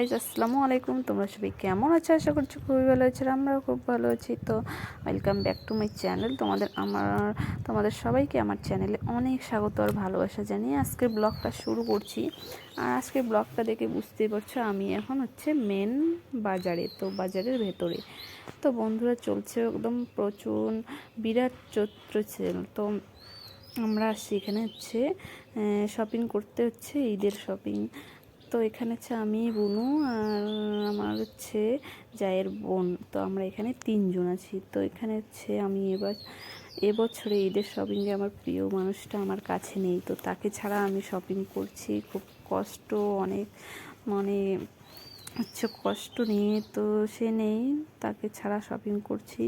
Guys আসসালামু আলাইকুম। তোমরা সবাই কেমন আছো? আশা করছ খুবই ভালো আছো, আমরাও খুব ভালো আছি। তো welcome back to my channel তোমাদের আমার, তোমাদের সবাইকে আমার চ্যানেলে অনেক স্বাগত আর ভালোবাসা জানিয়ে আজকে ব্লগটা শুরু করছি। আর আজকে ব্লগটা দেখে বুঝতেই পারছ, আমি এখন হচ্ছে মেন বাজারে, তো বাজারের ভেতরে। তো বন্ধুরা, চলছে একদম প্রচুর বিরাট চৈত্র ছিল তো আমরা আসছি এখানে হচ্ছে শপিং করতে হচ্ছে, ঈদের শপিং তো এখানে হচ্ছে আমি বুনু আর আমার হচ্ছে জায়ের বোন। তো আমরা এখানে তিনজন আছি। তো এখানে হচ্ছে আমি এবার, এবছরে ঈদের শপিংয়ে আমার প্রিয় মানুষটা আমার কাছে নেই। তো তাকে ছাড়া আমি শপিং করছি। খুব কষ্ট, অনেক মানে হচ্ছে কষ্ট নিয়ে তো সে নেই। তাকে ছাড়া শপিং করছি।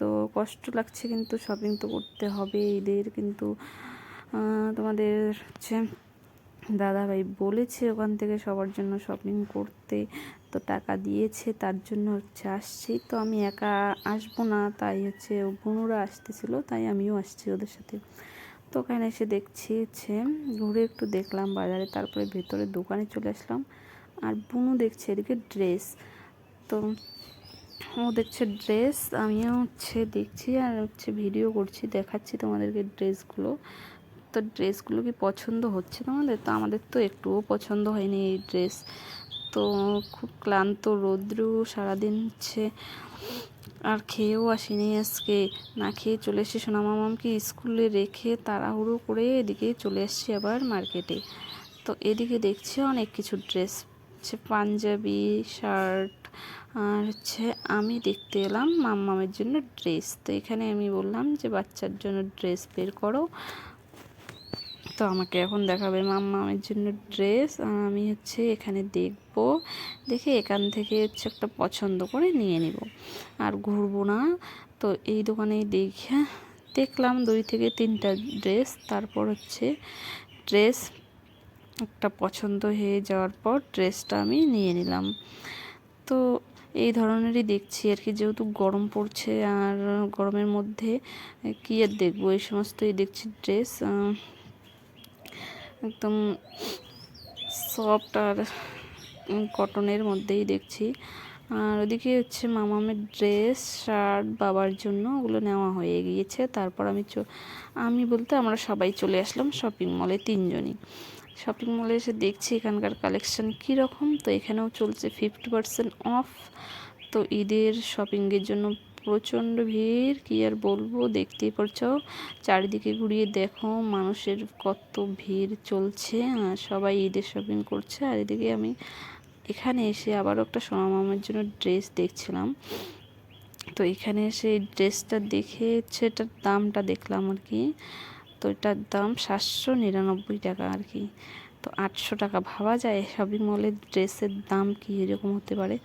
তো কষ্ট লাগছে কিন্তু শপিং তো করতে হবে ঈদের। কিন্তু তোমাদের হচ্ছে দাদাভাই বলেছে ওখান থেকে সবার জন্য শপিং করতে, তো টাকা দিয়েছে, তার জন্য হচ্ছে আসছি। তো আমি একা আসব না, তাই হচ্ছে বুনুরা আসতেছিল, তাই আমিও আসছি ওদের সাথে। তো ওখানে এসে দেখছি হচ্ছে, ঘুরে একটু দেখলাম বাজারে, তারপরে ভেতরে দোকানে চলে আসলাম। আর বুনু দেখছে এদিকে ড্রেস তো ও দেখছে ড্রেস আমিও হচ্ছে দেখছি আর হচ্ছে ভিডিও করছি, দেখাচ্ছি তোমাদেরকে ড্রেসগুলো তো ড্রেসগুলো কি পছন্দ হচ্ছে তোমাদের? তো আমাদের তো একটুও পছন্দ হয়নি এই ড্রেস। তো খুব ক্লান্ত, রৌদ্র সারাদিন হচ্ছে। আর খেয়েও আসিনি আজকে। না খেয়ে চলে এসেছি সোনামামামকে স্কুলে রেখে তাড়াহুড়ো করে এদিকে চলে এসছি আবার মার্কেটে। তো এদিকে দেখছি অনেক কিছু ড্রেস। হচ্ছে পাঞ্জাবি, শার্ট, আর হচ্ছে আমি দেখতে এলাম মাম্মামের জন্য ড্রেস। তো এখানে আমি বললাম যে বাচ্চার জন্য ড্রেস বের করো। তো আমাকে এখন দেখাবে মাম্মামের জন্য ড্রেস আমি হচ্ছে এখানে দেখব। দেখে এখান থেকে হচ্ছে একটা পছন্দ করে নিয়ে নিব। আর ঘুরবো না। তো এই দোকানেই দেখে দেখলাম দুই থেকে তিনটা ড্রেস, তারপর হচ্ছে ড্রেস একটা পছন্দ হয়ে যাওয়ার পর ড্রেসটা আমি নিয়ে নিলাম। তো এই ধরনেরই দেখছি আর কি, যেহেতু গরম পড়ছে আর গরমের মধ্যে কী আর দেখব? এই সমস্তই দেখছি ড্রেস একদম সফট আর কটনের মধ্যেই দেখছি। আর ওদিকে হচ্ছে মামামের ড্রেস শার্ট বাবার জন্য ওগুলো নেওয়া হয়ে গিয়েছে। তারপর আমি আমি বলতে আমরা সবাই চলে আসলাম শপিং মলে তিনজনই। শপিং মলে এসে দেখছি এখানকার কালেকশান কীরকম। তো এখানেও চলছে ফিফটি পার্সেন্ট অফ তো ঈদের শপিংয়ের জন্য প্রচণ্ড ভিড়, কী আর বলব? দেখতেই পারছ? চারিদিকে ঘুরিয়ে দেখো, মানুষের কত ভিড় চলছে সবাই ঈদের শপিং করছে। আর এদিকে আমি এখানে এসে আবারও একটা সোনামামের জন্য ড্রেস দেখছিলাম। তো এখানে এসে এই ড্রেসটা দেখে সেটার দামটা দেখলাম আর কি। তো এটার দাম সাতশো নিরানব্বই টাকা আর কি। তো আটশো টাকা। ভাবা যায় শপিং মলের ড্রেসের দাম কি এরকম হতে পারে?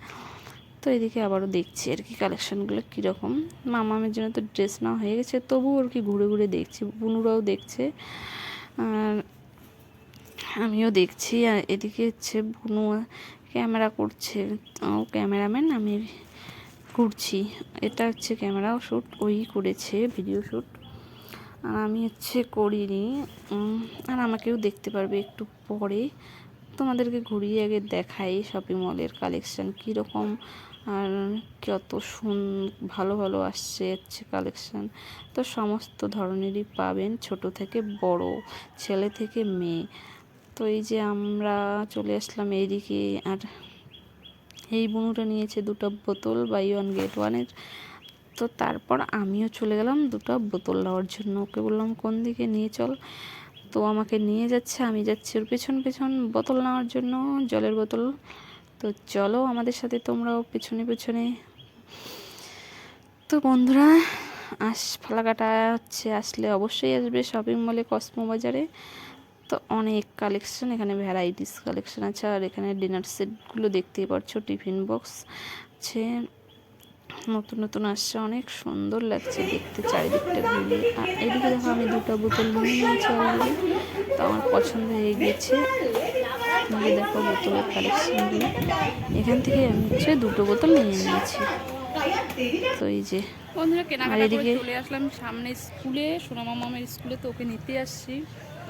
তো এদিকে আবারও দেখছি আর কি কালেকশানগুলো কীরকম। মামামের জন্য তো ড্রেস না হয়ে গেছে তবু আর কি ঘুরে ঘুরে দেখছি বুনুরাও দেখছে। আর আমিও দেখছি, আর এদিকে হচ্ছে বুনু ক্যামেরা করছে। ও ক্যামেরাম্যান আমি ঘুরছি এটা হচ্ছে ক্যামেরাও শ্যুট ওই করেছে ভিডিও শ্যুট আর আমি হচ্ছে করিনি। আর আমাকেও দেখতে পারবে একটু পরে। তোমাদেরকে ঘুরিয়ে আগে দেখাই শপিং মলের কালেকশান কীরকম। আর কত সুন, ভালো ভালো আসছে হচ্ছে কালেকশান তো সমস্ত ধরনেরই পাবেন ছোট থেকে বড়, ছেলে থেকে মেয়ে। তো এই যে আমরা চলে আসলাম এইদিকে, আর এই বুনুটা নিয়েছে দুটো বোতল বাই ওয়ান গেট ওয়ানের তো তারপর আমিও চলে গেলাম দুটো বোতল নেওয়ার জন্য। ওকে বললাম, কোন দিকে নিয়ে চল? তো আমাকে নিয়ে যাচ্ছে, আমি যাচ্ছি ওর পেছন পেছন বোতল নেওয়ার জন্য, জলের বোতল। তো চলো আমাদের সাথে তোমরাও পেছনে পেছনে। তো বন্ধুরা, আস ফালাকাটা হচ্ছে আসলে অবশ্যই আসবে শপিং মলে কসমো বাজারে। তো অনেক কালেকশন এখানে ভ্যারাইটিস কালেকশন আছে। আর এখানে ডিনার সেটগুলো দেখতেই পাচ্ছ টিফিন বক্স আছে। নতুন নতুন আসছে, অনেক সুন্দর লাগছে দেখতে চারিদিকটা ঘুরিয়ে। আর এদিকে দেখো আমি দুটো বোতল নিয়ে নিয়েছি তো আমার পছন্দ হয়ে গিয়েছে। আমাকে দেখো বোতলের কালেকশনগুলো এখান থেকে আমি হচ্ছে দুটো বোতল নিয়ে নিয়েছি। তো এই যে বন্ধুরা কেনাকাটা করে চলে আসলাম সামনে স্কুলে সোনামা মামের স্কুলে তো ওকে নিতে আসছি।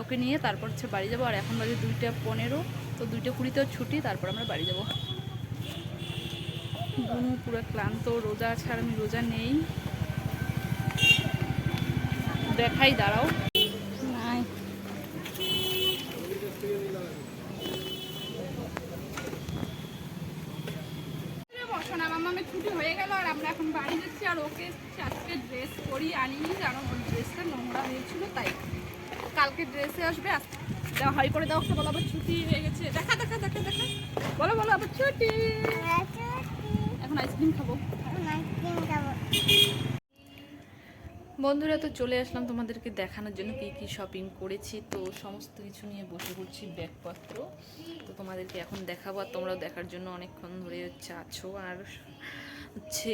ওকে নিয়ে তারপর হচ্ছে বাড়ি যাব। আর এখন বাজে দুইটা পনেরো। তো দুইটা কুড়িতেও ছুটি তারপর আমরা বাড়ি যাব। বুনু পুরো ক্লান্ত রোজা আছে আর আমি রোজা নেই। দেখাই দাঁড়াও নাই বসানো আমার ছুটি হয়ে গেল আর আমরা এখন বাড়ি যাচ্ছি আর ওকে আজকে ড্রেস পরি আনিনি কারণ ওর ড্রেসটা নোংরা হয়েছিল তাই কালকে ড্রেসে আসবে দেওয়া হয় করে দেওয়া বলো আবার ছুটি হয়ে গেছে। দেখা দেখা দেখা দেখা। বলো বলো আবার ছুটি। এখন আইসক্রিম খাব। বন্ধুরা, তো চলে আসলাম তোমাদেরকে দেখানোর জন্য কী কী শপিং করেছি। তো সমস্ত কিছু নিয়ে বসে পড়ছি ব্যাগপত্র। তো তোমাদেরকে এখন দেখাবো, আর তোমরাও দেখার জন্য অনেকক্ষণ ধরে হচ্ছে আছো। আর হচ্ছে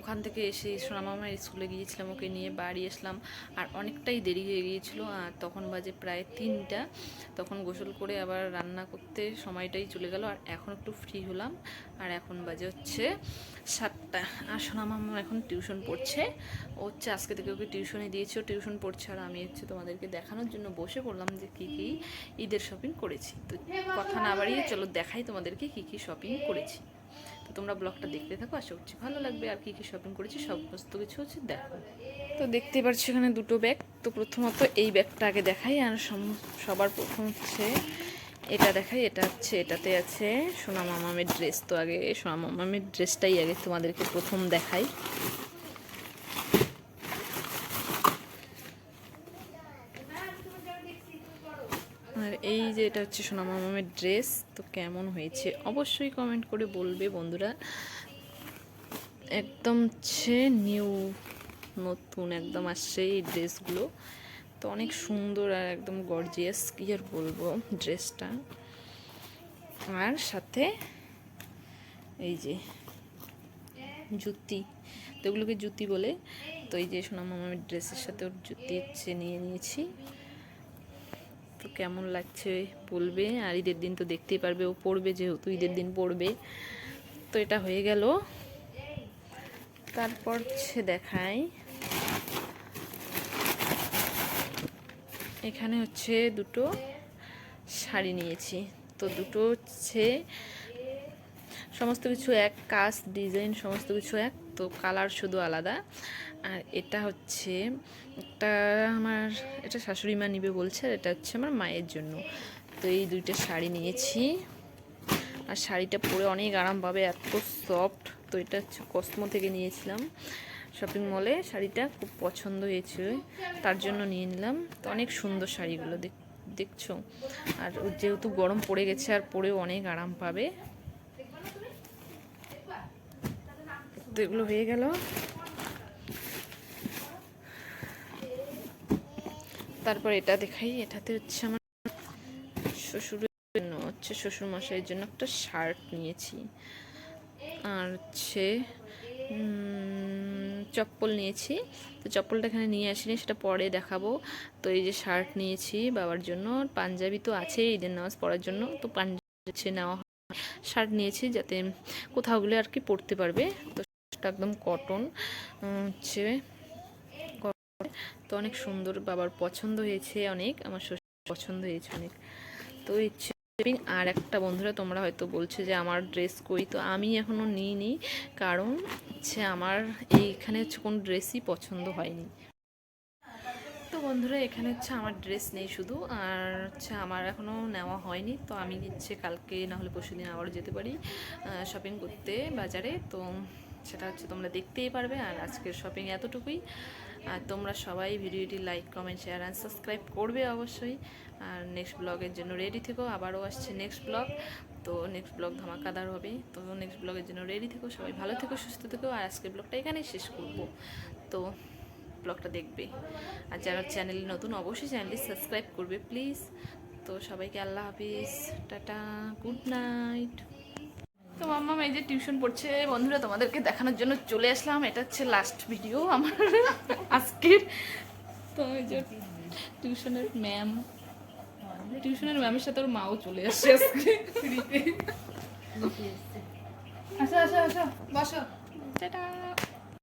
ওখান থেকে এসে সোনামামার স্কুলে গিয়েছিলাম, ওকে নিয়ে বাড়ি আসলাম। আর অনেকটাই দেরি হয়ে গিয়েছিল, আর তখন বাজে প্রায় তিনটা। তখন গোসল করে আবার রান্না করতে সময়টাই চলে গেল, আর এখন একটু ফ্রি হলাম। আর এখন বাজে হচ্ছে সাতটা। আর সোনামামা এখন টিউশন পড়ছে। ও হচ্ছে আজকে থেকে ওকে টিউশনে দিয়েছে। টিউশন পড়ছে, আর আমি হচ্ছে তোমাদেরকে দেখানোর জন্য বসে পড়লাম যে কী কী ঈদের শপিং করেছি। তো কথা না বাড়িয়ে চলো দেখাই তোমাদেরকে কী কী শপিং করেছি। তো তোমরা ব্লগটা দেখতে থাকো, আশা করছি ভালো লাগবে। আর কী কী শপিং করেছি, সমস্ত কিছু হচ্ছে দেখো। তো দেখতে পাচ্ছি এখানে দুটো ব্যাগ তো প্রথমত এই ব্যাগটা আগে দেখাই, আর সবার প্রথম হচ্ছে এটা দেখাই। এটা হচ্ছে, এটাতে আছে সোনা মামামের ড্রেস তো আগে সোনা মামামের ড্রেসটাই আগে তোমাদেরকে প্রথম দেখাই। আর এই যে এটা হচ্ছে সোনা মামামের ড্রেস তো কেমন হয়েছে অবশ্যই কমেন্ট করে বলবে বন্ধুরা। একদম হচ্ছে নিউ নতুন একদম আসছে এই ড্রেসগুলো তো অনেক সুন্দর আর একদম গর্জিয়াস কি আর বলব ড্রেসটা আর সাথে এই যে জুতি, তো এগুলোকে জুতি বলে। তো এই যে সোনা মামামের ড্রেসের সাথে ওর জুতি হচ্ছে নিয়ে নিয়েছি। কেমন লাগছে বলবে? আর ঈদের দিন তো দেখতেই পারবে, ও পড়বে যেহেতু, ঈদের দিন পড়বে। তো এটা হয়ে গেল। তারপর হচ্ছে দেখাই। এখানে হচ্ছে দুটো শাড়ি নিয়েছি। তো দুটো হচ্ছে সমস্ত কিছু এক, কাজ, ডিজাইন, সমস্ত কিছু এক, তো কালার শুধু আলাদা। আর এটা হচ্ছে একটা আমার, এটা শাশুড়ি মা নিবে বলছে আর এটা হচ্ছে আমার মায়ের জন্য। তো এই দুইটা শাড়ি নিয়েছি। আর শাড়িটা পরে অনেক আরাম পাবে, এত সফট তো এটা হচ্ছে কসমো থেকে নিয়েছিলাম শপিং মলে শাড়িটা খুব পছন্দ হয়েছিল, তার জন্য নিয়ে নিলাম। তো অনেক সুন্দর শাড়িগুলো, দেখ, দেখছ? আর যেহেতু গরম পড়ে গেছে, আর পরেও অনেক আরাম পাবে। তো এগুলো হয়ে গেল। তারপর এটা দেখাই, এটাতে হচ্ছে আমার শ্বশুরের জন্য, হচ্ছে শ্বশুর মশাইয়ের জন্য একটা শার্ট নিয়েছি আর হচ্ছে চপ্পল নিয়েছি তো চপ্পলটা এখানে নিয়ে আসিনি, সেটা পরে দেখাবো তো এই যে শার্ট নিয়েছি বাবার জন্য, পাঞ্জাবি তো আছে ঈদের নামাজ পড়ার জন্য তো পাঞ্জাবি হচ্ছে নেওয়া। শার্ট নিয়েছি যাতে কোথাও গেলে আর কি পরতে পারবে তো একদম কটন হচ্ছে। তো অনেক সুন্দর বাবার পছন্দ হয়েছে অনেক, আমার শ্বশুর পছন্দ হয়েছে অনেক। তো shopping আর একটা বন্ধুরা তোমরা হয়তো বলছো যে আমার ড্রেস কই, তো আমি এখনও নিইনি। কারণ হচ্ছে আমার এইখানে হচ্ছে কোনো ড্রেসই পছন্দ হয়নি। তো বন্ধুরা, এখানে হচ্ছে আমার ড্রেস নেই শুধু, আর হচ্ছে আমার এখনও নেওয়া হয়নি। তো আমি ইচ্ছে কালকে না হলে পরশু দিন আবারও যেতে পারি শপিং করতে বাজারে। তো সেটা হচ্ছে তোমরা দেখতেই পারবে, আর আজকের শপিং এতটুকুই। আর তোমরা সবাই ভিডিওটি like comment share and subscribe করবে অবশ্যই। আর নেক্সট ব্লগের জন্য রেডি থেকো, আবারও আসছে নেক্সট ব্লগ তো নেক্সট ব্লগ ধামাকাদার হবে। তো নেক্সট ব্লগের জন্য রেডি থেকো, সবাই ভালো থেকো, সুস্থ থেকো। আর আজকের ব্লগটা এখানেই শেষ করব। তো ব্লগটা দেখবে। আর যারা চ্যানেলে নতুন, অবশ্যই চ্যানেলটি সাবস্ক্রাইব করবে প্লিজ তো সবাইকে আল্লাহ হাফিজ। টাটা গুড নাইট তো মাম্মা এই যে টিউশন পড়ছে বন্ধুরা তোমাদেরকে দেখানোর জন্য চলে আসলাম। এটা হচ্ছে লাস্ট ভিডিও আমার আজকের। তো এই যে টিউশনের ম্যাম টিউশনের ম্যামের সাথে ওর মাও চলে আসছে আজকে। আসো আসো আসো বসো। টাটা।